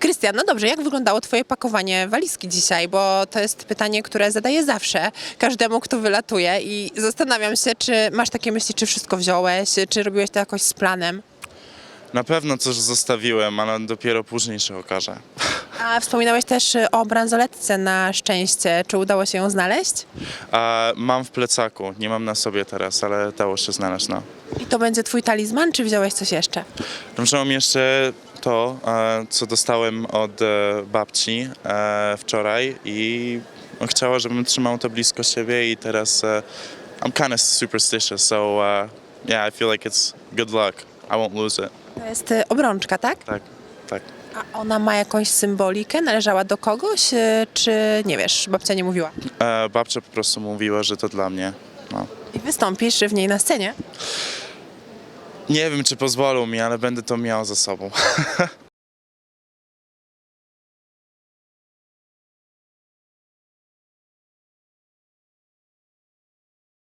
Krystian, no dobrze, jak wyglądało twoje pakowanie walizki dzisiaj? Bo to jest pytanie, które zadaję zawsze każdemu, kto wylatuje i zastanawiam się, czy masz takie myśli, czy wszystko wziąłeś, czy robiłeś to jakoś z planem? Na pewno coś zostawiłem, ale dopiero później się okaże. A wspominałeś też o bransoletce na szczęście. Czy udało się ją znaleźć? Mam w plecaku, nie mam na sobie teraz, ale dało się znaleźć, no. I to będzie twój talizman, czy wziąłeś coś jeszcze? Mam jeszcze to, e, co dostałem od e, babci e, wczoraj i chciała, żebym trzymał to blisko siebie i teraz I'm kind of superstitious, so yeah, I feel like it's good luck. I won't lose it. To jest obrączka, tak? Tak, tak. A ona ma jakąś symbolikę? Należała do kogoś, czy nie wiesz, babcia nie mówiła? E, babcia po prostu mówiła, że to dla mnie. No. I wystąpisz w niej na scenie? Nie wiem, czy pozwolą mi, ale będę to miał ze sobą.